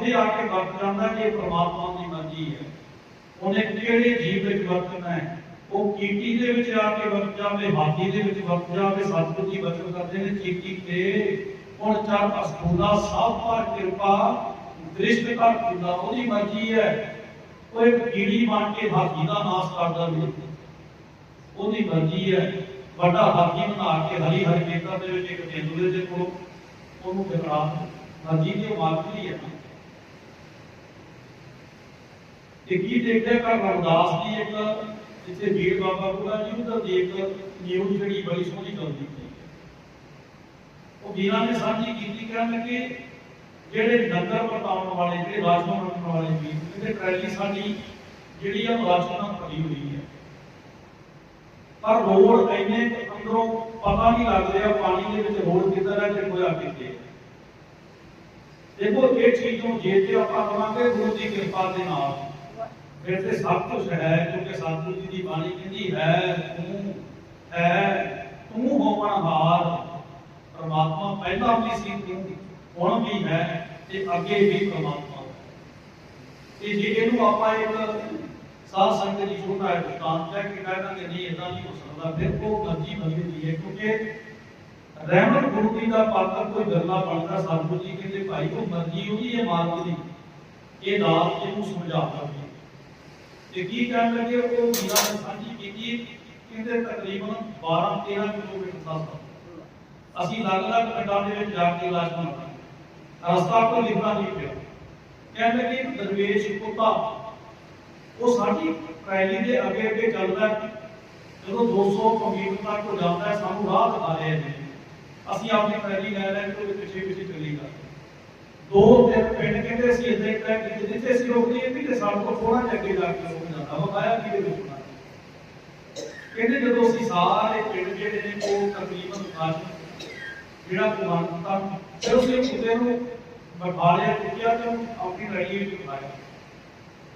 ਉੱਥੇ ਆ ਕੇ ਵਰਤ ਜਾਂਦਾ ਕਿ ਇਹ ਪ੍ਰਮਾਤਮਾ ਦੀ ਮਰਜ਼ੀ ਹੈ। ਉਹਨੇ ਕਿਹੜੇ ਜੀਵ ਵਿੱਚ ਵਰਤਣਾ ਹੈ? ਉਹ ਕੀਟੀ ਦੇ ਵਿੱਚ ਆ ਕੇ ਵਰਤ ਜਾਵੇ, ਹਾਥੀ ਦੇ ਵਿੱਚ ਵਰਤ ਜਾਵੇ ਸਤਿਗੁਰੂ ਜੀ ਬਚਨ ਕਰਦੇ ਨੇ, ਚੀਟੀ ਤੇ ਹੁਣ ਚਾਰ ਅਸਤੂਲਾ ਸਭ ਪਰ ਕਿਰਪਾ, ਦ੍ਰਿਸ਼ਟ ਕਰ ਖੁਦਾ ਉਹਦੀ ਮਰਜ਼ੀ ਹੈ। ਉਹ ਇੱਕ ਕੀੜੀ ਬਣ ਕੇ ਹਾਥੀ ਦਾ ਨਾਸ ਕਰਦਾ ਵੀ ਉਹਦੀ ਮਰਜ਼ੀ ਹੈ। ਵੱਡਾ ਹਾਥੀ ਬਣਾ ਕੇ ਹਰੀ ਹਰੀ ਖੇਤਾਂ ਦੇ ਵਿੱਚ ਇੱਕ ਤੇਂਦੂਏ ਦੇ ਕੋਲ ਉਹਨੂੰ ਬਿਠਾ ਮਰਜ਼ੀ ਦੀ ਉਹ ਮਾਲਕ ਦੀ ਹੈ। ਤੇ ਕੀ ਦੇਖਦੇ ਕਰ ਰਮਦਾਸ ਦੀ ਇੱਕ ਜਿੱਥੇ ਵੀਰ ਬਾਬਾ ਬੁੱਢਾ ਜੀ ਉਹਦਾ ਦੀ ਇੱਕ ਨਿਊਜ਼ ਜਿਹੜੀ ਬੜੀ ਸੋਹਣੀ ਚੱਲਦੀ ਸੀ ਉਹ ਵੀਰਾਂ ਨੇ ਸਾਂਝੀ ਕੀਤੀ ਕਰਨ ਲੱਗੇ ਜਿਹੜੇ ਨਗਰ ਪਰਤਾਉਣ ਵਾਲੇ ਜਿਹੜੇ ਰਾਜਮਾਨ ਰੱਖਣ ਵਾਲੇ ਵੀਰ ਇਹਦੇ ਟਰੈਲੀ ਸਾਡੀ ਜਿਹੜੀ ਆ ਰਾਜਮਾਨ ਭਰੀ ਹੋਈ ਹੈ ਪਰ ਰੋਡ ਇੰਨੇ ਕੁ ਅੰਦਰੋਂ ਪਤਾ ਨਹੀਂ ਲੱਗ ਰਿਹਾ ਪਾਣੀ ਦੇ ਵਿੱਚ ਰੋਡ ਕਿੱਧਰ ਹੈ ਤੇ ਹੋਇਆ ਕਿੱਥੇ ਹੈ। ਦੇਖੋ ਇਹ ਚੀਜ਼ ਨੂੰ ਜੇ ਤੇ ਆਪਾਂ ਕਰਾਂਗੇ ਗੁਰੂ ਦੀ ਕਿਰਪਾ ਦੇ ਨਾਲ ਫਿਰ ਸਭ ਕੁਝ ਹੈ, ਕਿਉਂਕਿ ਸਤਿਗੁਰੂ ਜੀ ਦੀ ਬਾਣੀ ਕਹਿੰਦੀ ਹੈ, ਤੂੰ ਹੈ, ਤੂੰ ਹੋਵਣਹਾਰ ਪਰਮਾਤਮਾ ਪਹਿਲਾਂ ਵੀ ਸੀ ਤੂੰ, ਹੁਣ ਵੀ ਹੈ, ਤੇ ਅੱਗੇ ਵੀ ਪਰਮਾਤਮਾ। ਤੇ ਜੇ ਇਹਨੂੰ ਆਪਾਂ ਇੱਕ ਸਾਧ ਸੰਗਤ ਦੀ ਛੋਟਾ ਹੈ ਦੁਕਾਨ ਤੇ ਕਿ ਕਹਿੰਦਾ ਕਿ ਨਹੀਂ ਇਦਾਂ ਨਹੀਂ ਹੋ ਸਕਦਾ, ਫਿਰ ਉਹ ਮਰਜ਼ੀ ਬਦਲੀ ਦੀ ਹੈ, ਕਿਉਂਕਿ ਰਹਿਮਤ ਗੁਰੂ ਜੀ ਦਾ ਪਾਤਰ ਕੋਈ ਗੱਲਾਂ ਬਣਦਾ ਸਤਿਗੁਰੂ ਜੀ ਕਹਿੰਦੇ ਭਾਈ, ਉਹ ਮਰਜ਼ੀ ਉਹਦੀ ਹੈ ਮਾਲਕ ਦੀ। ਇਹ ਦਾਤ ਇਹਨੂੰ ਸਮਝਾ ਤੇ ਕੀ ਕਹਿਣ ਲੱਗੇ, ਉਹ ਵੀਰਾਂ ਨੇ ਸਾਂਝੀ ਕੀਤੀ, ਕਹਿੰਦੇ ਤਕਰੀਬਨ 12 13 ਕਿਲੋਮੀਟਰ ਦਾ ਅਸੀਂ ਅਲੱਗ-ਅਲੱਗ ਪਿੰਡਾਂ ਦੇ ਵਿੱਚ ਜਾ ਕੇ ਇਲਾਜ ਕਰਾਂਗੇ। ਰਸਤਾ ਕੋਈ ਲਿਖਣਾ ਨਹੀਂ ਪਿਆ। ਕਹਿਣ ਲੱਗੇ ਦਰਵੇਸ਼ ਕੁੱਤਾ ਉਹ ਸਾਡੀ ਟਰੈਲੀ ਦੇ ਅੱਗੇ ਅੱਗੇ ਚੱਲਦਾ ਜਦੋਂ 200 ਕਿਲੋਮੀਟਰ ਤੱਕ ਉਹ ਜਾਂਦਾ ਸਾਨੂੰ ਰਾਹ ਦਿਖਾ ਰਿਹਾ ਹੈ। ਅਸੀਂ ਆਪਣੀ ਟਰੈਲੀ ਲੈ ਲੈ ਕੇ ਪਿੱਛੇ ਪਿੱਛੇ ਚੱਲੀ ਜਾਂਦੇ ਦੋ ਤਿੰਨ ਪਿੰਡ ਕਹਿੰਦੇ ਅਸੀਂ ਇੱਦਾਂ ਹੀ ਤੈਅ ਕੀਤੇ, ਜਿੱਥੇ ਅਸੀਂ ਰੁਕਦੇ ਹਾਂ ਸਾਡੇ ਕੋਲ ਥੋੜਾ ਜਿਹਾ ਅੱਗੇ ਜਾ ਕੇ ਰੁਕ ਜਾਂਦਾ ਵਕਾਇਆ ਕੀ ਦੇ ਵਿੱਚ ਕਹਿੰਦੇ ਜਦੋਂ ਅਸੀਂ ਸਾਰੇ ਪਿੰਡ ਜਿਹੜੇ ਨੇ, ਉਹ ਤਕਰੀਬਨ ਕਾਸ਼ ਜਿਹੜਾ ਕੁਮਾਨ ਤਾਂ ਫਿਰ ਉਸੇ ਕੁੱਤੇ ਨੂੰ ਬਿਠਾ ਲਿਆ ਚੁੱਕਿਆ ਤੇ ਉਹਨੂੰ ਆਪਣੀ ਰੈਲੀ ਵਿੱਚ ਬਿਠਾਇਆ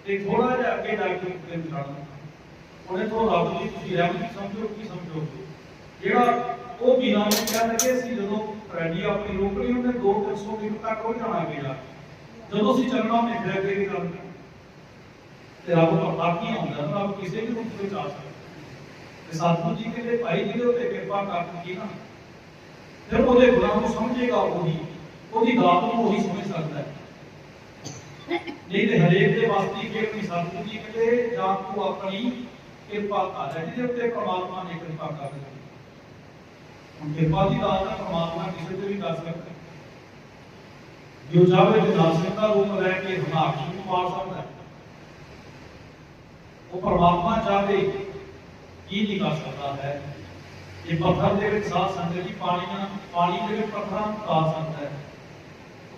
ਤੇ ਥੋੜਾ ਜਿਹਾ ਅੱਗੇ ਜਾ ਕੇ ਕੁੱਤੇ ਨੂੰ ਛੱਡ ਉਹਨੇ ਤੋਂ ਰੱਬ ਦੀ ਤੁਸੀਂ ਰਹਿਮਤ ਸਮਝੋ, ਕੀ ਸਮਝੋ ਜਿਹੜਾ ਉਹ ਵੀਰਾਂ ਨੇ ਕਿਹਾ ਕਿ ਅਸੀਂ ਜਦੋਂ ਰੈਲੀ ਆਪਣੀ ਰੋਕ ਲਈ ਉਹਨੇ 2-300 ਮੀਟਰ ਤੱਕ ਉਹ ਜਾਣਾ ਗਿਆ। ਜਦੋਂ ਅਸੀਂ ਚੱਲਣਾ ਉਹਨੇ ਫਿਰ ਅੱਗੇ ਵੀ ਕਰ ਤੇ ਰੱਬ ਦਾ ਬਾਕੀ ਹੁੰਦਾ ਰੱਬ ਕਿਸੇ ਵੀ ਰੂਪ ਵਿੱਚ ਆ ਸਕਦਾ। ਤੇ ਸਤਿਗੁਰੂ ਜੀ ਕਹਿੰਦੇ, ਭਾਈ, ਜਿਹਦੇ ਉੱਤੇ ਕਿਰਪਾ ਕਰ ਨਾ, ਫਿਰ ਉਹਦੇ ਗੁਰਾਂ ਨੂੰ ਸਮਝੇਗਾ ਉਹੀ, ਉਹਦੀ ਦਾਤ ਨੂੰ ਉਹੀ ਸਮਝ ਸਕਦਾ ਹੈ। ਨਹੀਂ ਤੇ ਹਰੇਕ ਦੇ ਵਾਸਤੇ ਕਿ ਆਪਣੀ ਜੀ ਕਹਿੰਦੇ, ਜਾਂ ਤੂੰ ਆਪਣੀ ਕਿਰਪਾ ਕਰ ਜਿਹਦੇ ਉੱਤੇ ਪ੍ਰਮਾਤਮਾ ਨੇ ਕਿਰਪਾ ਕਰ ਦਿੱਤੀ ਹੁਣ ਕਿਰਪਾ ਦੀ ਦਾਤ ਹੈ ਪ੍ਰਮਾਤਮਾ ਕਿਸੇ ਤੇ ਵੀ ਕਰ ਸਕਦਾ ਹੈ। ਜੋ ਚਾਹੇ ਵਿਨਾਸ਼ ਦਾ ਰੂਪ ਲੈ ਕੇ ਹਨਾਕਸ਼ ਨੂੰ ਮਾਰ ਉਹ ਪਰਮਾਤਮਾ ਚਾਹੇ ਕੀ ਨਹੀਂ ਕਰ ਸਕਦਾ ਹੈ। ਇਹ ਪੱਥਰ ਦੇ ਵਿੱਚ ਸਾਹ ਸੰਗਤ ਜੀ, ਪਾਣੀ ਨਾਲ, ਪਾਣੀ ਦੇ ਵਿੱਚ ਪੱਥਰਾਂ ਨੂੰ ਉਤਾਰ ਸਕਦਾ ਹੈ।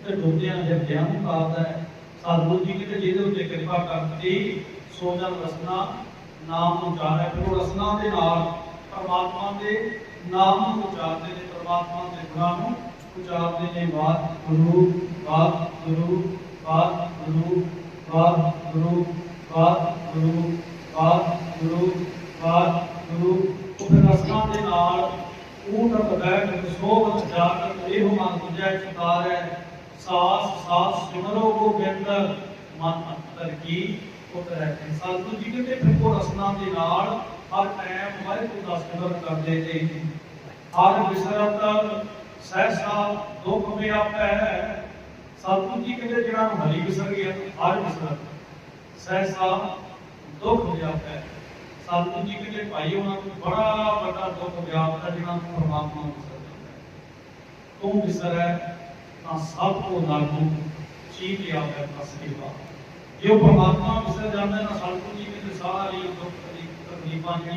ਤੇ ਡੁੱਬਦਿਆਂ ਹਿਰਦਿਆਂ ਨੂੰ ਉਤਾਰਦਾ ਹੈ। ਸਤਿਗੁਰੂ ਜੀ ਕਿਤੇ ਜਿਹਦੇ ਉੱਤੇ ਕਿਰਪਾ ਕਰਦੀ ਸੋ ਰਸਨਾ ਨਾਮ ਨੂੰ ਉਚਾਰੈ ਫਿਰ ਉਹ ਰਸਨਾ ਦੇ ਨਾਲ ਪਰਮਾਤਮਾ ਦੇ ਨਾਮ ਨੂੰ ਉਚਾਰਦੇ ਨੇ, ਪਰਮਾਤਮਾ ਦੇ ਗੁਣਾਂ ਨੂੰ ਉਚਾਰਦੇ ਨੇ। ਬਾਤ ਗੁਰੂ ਬਾਤ ਗੁਰੂ ਬਾਤ ਗੁਰੂ ਬਾਤ ਗੁਰੂ ਬਾਤ ਗੁਰੂ ਬਾਤ ਗੁਰੂ ਦੇ ਨਾਲ ਊਟ ਬੈਠ ਸੋਭ ਜਾਤ ਇਹੋ ਮਨ ਤੁਝੈ ਚਿਤਾਰੈ ਸਾਸ ਸਾਸ ਸਿਮਰੋ ਗੋਬਿੰਦ ਮਨ ਅੰਤਰ ਕੀ ਉਤਰੈ ਸਤਿਗੁਰੂ ਜੀ ਕਹਿੰਦੇ ਫਿਰ ਉਹ ਰਸਨਾ ਦੇ ਨਾਲ ਹਰ ਟਾਈਮ ਵਾਹਿਗੁਰੂ ਦਾ ਸਿਮਰਨ ਕਰਦੇ ਨੇ ਹਰ ਵਿਸਰਤ ਸਹਿਸਾ ਦੁੱਖ ਵਿਆਪੈ ਸਤਿਗੁਰੂ ਜੀ ਕਹਿੰਦੇ ਜਿਹੜਾ ਹਰੀ ਵਿਸਰ ਗਿਆ ਹਰ ਵਿਸਰਤ ਸਹਿਸਾ ਦੁੱਖ ਵਿਆਪੈ। ਸਤਿਗੁਰੂ ਜੀ ਕਹਿੰਦੇ ਭਾਈ ਉਹਨਾਂ ਨੂੰ ਬੜਾ ਵੱਡਾ ਦੁੱਖ ਵਿਆਪਦਾ ਜਿਹੜਾ ਪਰਮਾਤਮਾ ਨੂੰ ਵਿਸਰ ਤੂੰ ਵਿਸਰੈ ਤਾਂ ਸਭ ਕੋ ਲਾਗੂ ਚੀਤ ਆਵੇ ਫਸੇਗਾ ਜੇ ਪਰਮਾਤਮਾ ਵਿਸਰ ਜਾਂਦਾ ਤਾਂ ਸਤਿਗੁਰੂ ਜੀ ਕਹਿੰਦੇ ਸਾਰੀ ਦੁੱਖ ਤਕਲੀਫਾਂ